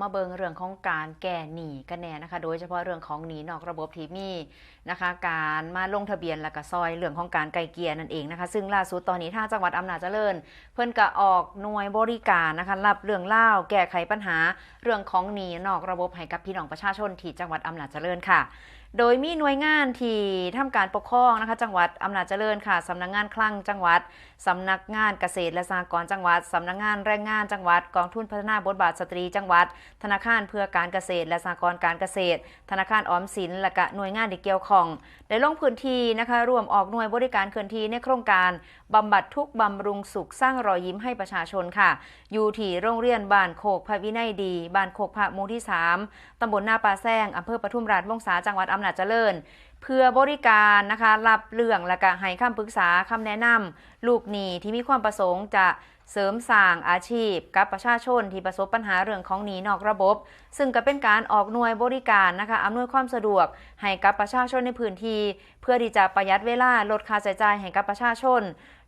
มาเบิงเรื่องของการแก้หนี้กันแน่นะคะ โดยเฉพาะเรื่องของหนี้นอกระบบที่มีนะคะ การมาลงทะเบียนและก็ซอยเรื่องของการไกลเกลี่ยนั่นเองนะคะ ซึ่งล่าสุดตอนนี้ทางจังหวัดอำนาจเจริญ เพิ่นก็ออกหน่วยบริการนะคะรับเรื่องเล่าแก้ไขปัญหา เรื่องของหนี้นอกระบบให้กับพี่น้องประชาชนที่จังหวัดอำนาจเจริญค่ะโดยมีหน่วยงานที่ทำการปกครองนะคะ จังหวัดอำนาจเจริญค่ะสำนักงานคลังจังหวัดสำนักงานเกษตรและสหกรณ์จังหวัดสำนักงานแรงงานจังหวัดกองทุนพัฒนาบทบาทสตรีจังหวัดธนาคารเพื่อการเกษตร และสหกรณ์การเกษตร ธนาคารออมสินและกะหน่วยงานที่เกี่ยวข้องได้ลงพื้นที่นะคะร่วมออกหน่วยบริการเคลื่อนที่ในโครงการบำบัดทุกบำรุงสุขสร้างรอยยิ้มให้ประชาชนค่ะ อยู่ที่โรงเรียนบ้านโคกพระวินัยดีบ้านโคกพระมูที่ 3 ตำบลนาปลาแซงอำเภอปทุมราชวงศาจังหวัดอำนาจเจริญ เพื่อบริการนะคะรับเรื่องและก็ให้คำปรึกษาคำแนะนำลูกหนี้ที่มีความประสงค์จะเสริมสร้างอาชีพ กับประชาชนที่ประสบปัญหาเรื่องของหนี้นอกระบบ ซึ่งก็เป็นการออกหน่วยบริการนะคะอำนวยความสะดวก ให้กับประชาชนในพื้นที่ เพื่อที่จะประหยัดเวลาลดค่าใช้จ่ายให้กับประชาชน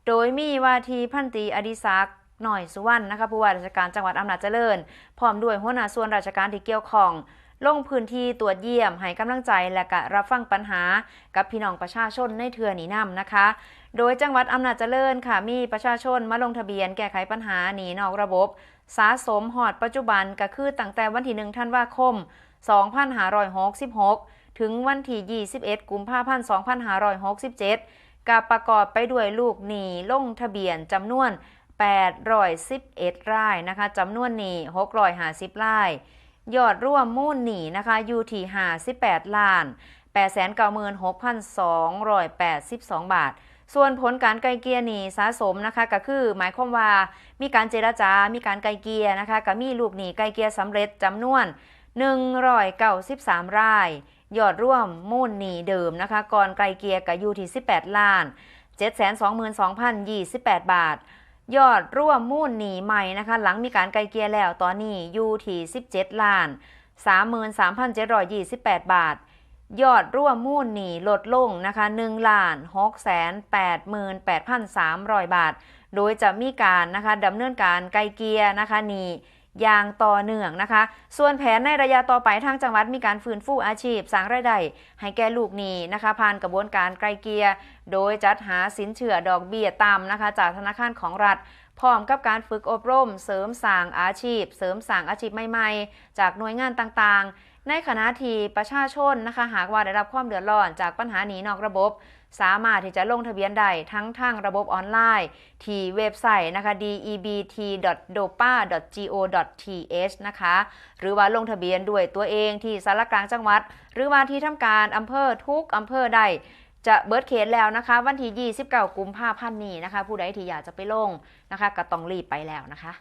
โดยมีว่าทีพันตีอดิศักดิ์หน่อยสุวรรณนะคะผู้ว่าราชการจังหวัดอำนาจเจริญ พร้อมด้วยหัวหน้าส่วนราชการที่เกี่ยวข้อง ลงพื้นที่ตรวจเยี่ยมให้กำลังใจและก็รับฟังปัญหา กับพี่น้องประชาชนในเทือนี้นำนะคะ โดยจังหวัดอำนาจเจริญค่ะมีประชาชนมาลงทะเบียนแก้ไขปัญหาหนีนอกระบบ สะสมหอดปัจจุบันก็คือตั้งแต่วันที่1ธันวาคม 2566 ถึงวันที่ 21 กุมภาพันธ์ 2567กับประกอบไปด้วยลูกหนีลงทะเบียนจำนวน811รายนะคะจำนวนหนี650ราย ยอดร่วมมูลหนีนะคะอยู่ที่58ล้าน896,282บาท ส่วนผลการไกลเกลี่ยหนีสะสมนะคะก็คือหมายความว่ามีการเจรจา มีการไกลเกลี่ยนะคะก็มีลูกหนีไกลเกลี่ยสำเร็จจำนวน193รายยอดร่วมมูลหนี้เดิมนะคะก่อนไกลเกลี่ยก็อยู่ที่18 ล้าน 722,028 บาท ยอดร่วมมูลหนีใหม่นะคะ หลังมีการไกลเกลี่ยแล้วตอนนี้อยู่ที่17 ล้าน 33,728 บาท ยอดร่วมมูลหนีลดลงนะคะ1ล้าน688,300 บาท โดยจะมีการนะคะดำเนินการไกลเกลี่ยนะคะหนี อย่างต่อเนื่องนะคะ ส่วนแผนในระยะต่อไปทางจังหวัดมีการฟื้นฟูอาชีพสร้างรายได้ให้แก่ลูกหนี้นะคะ ผ่านกระบวนการไกลเกลี่ยโดยจัดหาสินเชื่อดอกเบี้ยต่ำนะคะ จากธนาคารของรัฐ พร้อมกับการฝึกอบรม เสริมสร้างอาชีพ เสริมสร้างอาชีพใหม่ๆ จากหน่วยงานต่างๆ ในขณะที่ประชาชนนะคะหากว่าได้รับความเดือดร้อนจากปัญหาหนีนอกระบบ สามารถที่จะลงทะเบียนได้ทั้งทางระบบออนไลน์ ที่เว็บไซต์นะคะ debt.dopa.go.th นะคะ หรือว่าลงทะเบียนด้วยตัวเองที่สารกลางจังหวัด หรือว่าที่ทำการอำเภอทุกอำเภอใดจะเบิร์ดเขตแล้วนะคะ วันที่ 29 กุมภาพันธ์นี้นะคะ ผู้ใดที่อยากจะไปลงนะคะ ก็ต้องรีบไปแล้วนะคะ